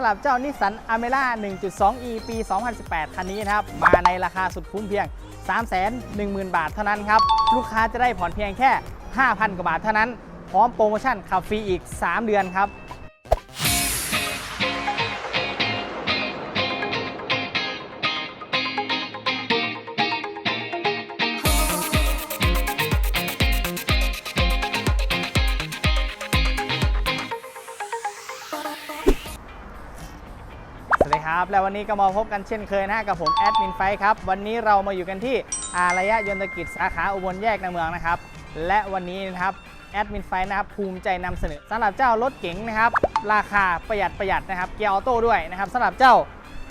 สำหรับเจ้านิสสันอเมร่า 1.2e ปี 2018 คันนี้นะครับ มาในราคาสุดคุ้มเพียง 310,000 บาทเท่านั้นครับ ลูกค้าจะได้ผ่อนเพียงแค่ 5,000 กว่าบาทเท่านั้น พร้อมโปรโมชั่นขับฟรีอีก 3 เดือนครับ วัสดีครับ และวันนี้ก็มาพบกันเช่นเคยนะกับผมแอดมินไฟครับ วันนี้เรามาอยู่กันที่อารยะยนตกิจสาขาอุบลแยกในเมืองนะครับ และวันนี้นะครับแอดมินไฟนะครับภูมิใจนำเสนอสำหรับเจ้ารถเก๋งนะครับ ราคาประหยัดประหยัดนะครับเกียร์ออโต้ด้วยนะครับสำหรับเจ้า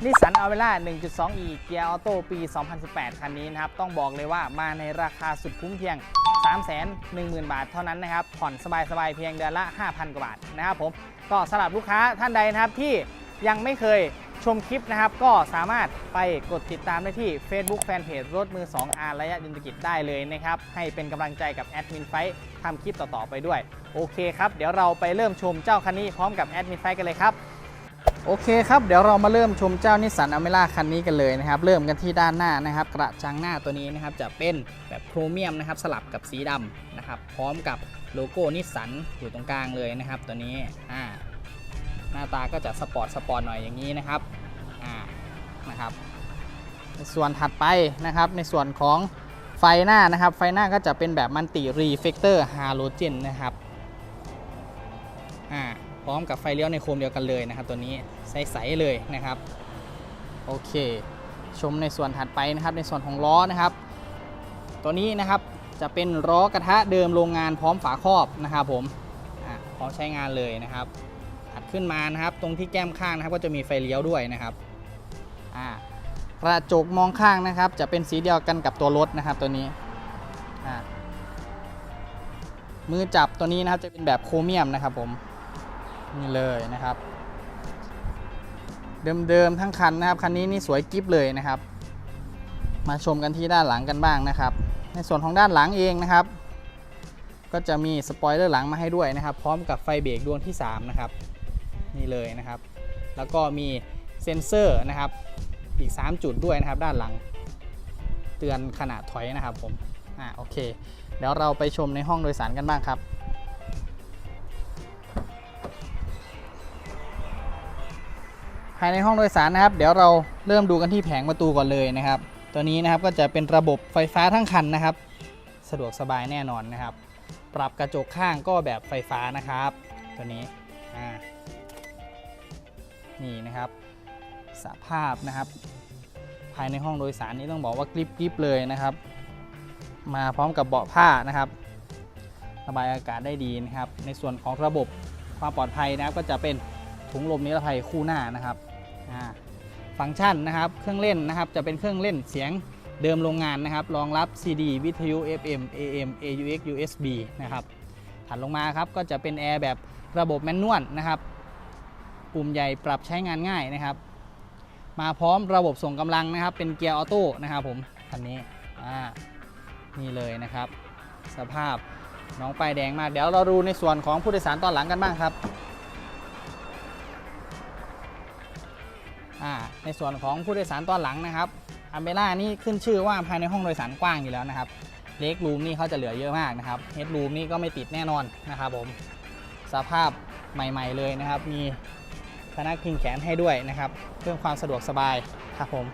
นิสสันอเวล่า 1.2e เกียร์ออโต้ปี 2018 คันนี้นะครับ ต้องบอกเลยว่ามาในราคาสุดคุ้มเพียง 310,000 บาทเท่านั้นนะครับ ผ่อนสบายๆ เพียงเดือนละ 5,000 กว่าบาทนะครับผม ก็สำหรับลูกค้าท่านใดนะครับที่ยังไม่เคย ชมคลิปนะครับก็สามารถไปกดติดตามได้ที่ Facebook Fanpage รถมือ 2 อาระยะยนตกิจได้เลยนะครับ ให้เป็นกำลังใจกับแอดมินไฟท์ทำคลิปต่อ ๆ ไปด้วย โอเคครับ เดี๋ยวเราไปเริ่มชมเจ้าคันนี้พร้อมกับแอดมินไฟท์กันเลยครับ โอเคครับ เดี๋ยวเรามาเริ่มชมเจ้านิสสันอเมร่าคันนี้กันเลยนะครับ เริ่มกันที่ด้านหน้านะครับ กระจังหน้าตัวนี้นะครับจะเป็นแบบโครเมียมนะครับสลับกับสีดำนะครับพร้อมกับโลโก้นิสสันอยู่ตรงกลางเลยนะครับตัวนี้อ่า น้าตาก็จะสปอร์ตสปอร์ตหน่อยอย่างนี้นะครับอ่านะครับในส่วนถัดไปนะครับในส่วนของไฟหน้านะครับ ไฟหน้าก็จะเป็นแบบมันติรีเฟกเตอร์ฮาโลเจนนะครับอ่าพร้อมกับไฟเลี้ยวในโคมเดียวกันเลยนะครับ ตัวนี้ใสๆเลยนะครับโอเค ชมในส่วนถัดไปนะครับ ในส่วนของล้อนะครับ ตัวนี้นะครับจะเป็นล้อกระทะเดิมโรงงานพร้อมฝาครอบนะครับผมอ่าพร้อมใช้งานเลยนะครับ ขึ้นมานะครับ ตรงที่แก้มข้างนะครับ ก็จะมีไฟเลี้ยวด้วยนะครับกระจกมองข้างนะครับ จะเป็นสีเดียวกันกับตัวรถนะครับ ตัวนี้มือจับตัวนี้นะครับจะเป็นแบบโครเมียมนะครับ ผมนี่เลยนะครับ เดิมๆทั้งคันนะครับคันนี้นี่สวยกิฟเลยนะครับ มาชมกันที่ด้านหลังกันบ้างนะครับ ในส่วนของด้านหลังเองนะครับ ก็จะมีสปอยเลอร์หลังมาให้ด้วยนะครับ พร้อมกับไฟเบรกดวงที่ 3 นะครับ นี่เลยนะครับ แล้วก็มีเซ็นเซอร์นะครับ อีก 3 จุดด้วยนะครับ ด้านหลัง เตือนขณะถอยนะครับผม อ่าโอเค เดี๋ยวเราไปชมในห้องโดยสารกันบ้างครับภายในห้องโดยสารนะครับ เดี๋ยวเราเริ่มดูกันที่แผงประตูก่อนเลยนะครับ ตัวนี้นะครับก็จะเป็นระบบไฟฟ้าทั้งคันนะครับ สะดวกสบายแน่นอนนะครับ ปรับกระจกข้างก็แบบไฟฟ้านะครับ ตัวนี้อ่า นี่นะครับสภาพนะครับ ภายในห้องโดยสารนี้ต้องบอกว่ากริบกริบเลยนะครับ มาพร้อมกับเบาะผ้านะครับระบายอากาศได้ดีนะครับ ในส่วนของระบบความปลอดภัยนะครับ ก็จะเป็นถุงลมนิรภัยคู่หน้านะครับฟังก์ชันนะครับเครื่องเล่นนะครับ จะเป็นเครื่องเล่นเสียงเดิมโรงงานนะครับ รองรับ CD วิทยุ FM AM AUX USB นะครับ ถัดลงมาครับก็จะเป็นแอร์แบบระบบแมนนวลนะครับ ปุ่มใหญ่ปรับใช้งานง่ายนะครับ มาพร้อมระบบส่งกำลังนะครับ เป็นเกียร์ออโต้นะครับผมคันนี้อ่านี่เลยนะครับ สภาพน้องป้ายแดงมากเดี๋ยวเราดูในส่วนของผู้โดยสารตอนหลังกันบ้างครับในส่วนของผู้โดยสารตอนหลังนะครับอเมร่านี่ขึ้นชื่อว่าภายในห้องโดยสารกว้างอยู่แล้วนะครับเล็กรูมนี่เขาจะเหลือเยอะมากนะครับเฮดรูมนี่ก็ไม่ติดแน่นอนนะครับผมสภาพใหม่ ๆ เลยนะครับ มี พนักพิงแขนให้ด้วยนะครับ เพื่อความสะดวกสบายครับผม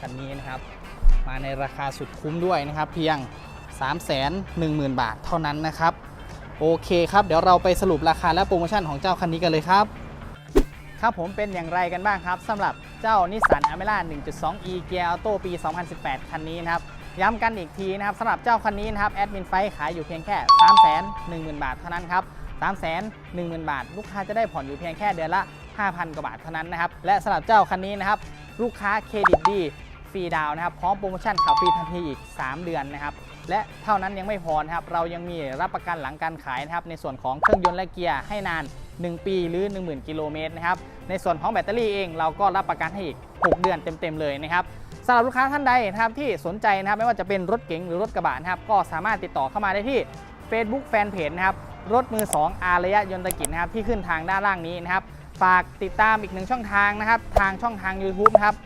คันนี้นะครับ มาในราคาสุดคุ้มด้วยนะครับ เพียง 310,000 บาทเท่านั้นนะครับ โอเคครับ เดี๋ยวเราไปสรุปราคาและโปรโมชั่นของเจ้าคันนี้กันเลยครับ ครับผมเป็นอย่างไรกันบ้างครับสำหรับเจ้านิสสันอเมร่า 1.2e Gear Auto ปี 2018 คันนี้นะครับย้ำกันอีกทีนะครับสำหรับเจ้าคันนี้นะครับแอดมินไฟขายอยู่เพียงแค่ 310,000 บาทเท่านั้นครับ 310,000 บาท ลูกค้าจะได้ผ่อนอยู่เพียงแค่เดือนละ 5,000 กว่าบาทเท่านั้นนะครับ และสำหรับเจ้าคันนี้นะครับ ลูกค้าเครดิตดีฟรีดาวนะครับ พร้อมโปรโมชั่นขับฟรีทันทีอีก 3 เดือนนะครับ และเท่านั้นยังไม่พอนะครับ เรายังมีรับประกันหลังการขายนะครับ ในส่วนของเครื่องยนต์และเกียร์ให้นาน 1 ปีหรือ 10,000 กิโลเมตรนะครับ ในส่วนของแบตเตอรี่เองเราก็รับประกันให้อีก 6 เดือนเต็มๆเลยนะครับสำหรับลูกค้าท่านใดนะครับที่สนใจนะครับไม่ว่าจะเป็นรถเก๋งหรือรถกระบะนะครับก็สามารถติดต่อเข้ามาได้ที่ Facebook Fanpage นะครับ รถมือ 2 อารยะยนตกิจนะครับที่ขึ้นทางด้านล่างนี้นะครับ ฝากติดตามอีกหนึ่งช่องทางนะครับ ทางช่องทาง YouTube นะครับ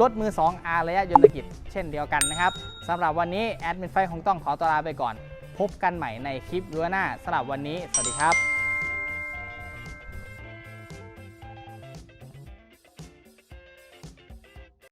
รถมือ 2 อารยะยนตกิจ เช่นเดียวกันนะครับสำหรับวันนี้แอดมินไฟคงต้องขอตัวลาไปก่อน พบกันใหม่ในคลิปวิดีโอหน้าสำหรับวันนี้ สวัสดีครับ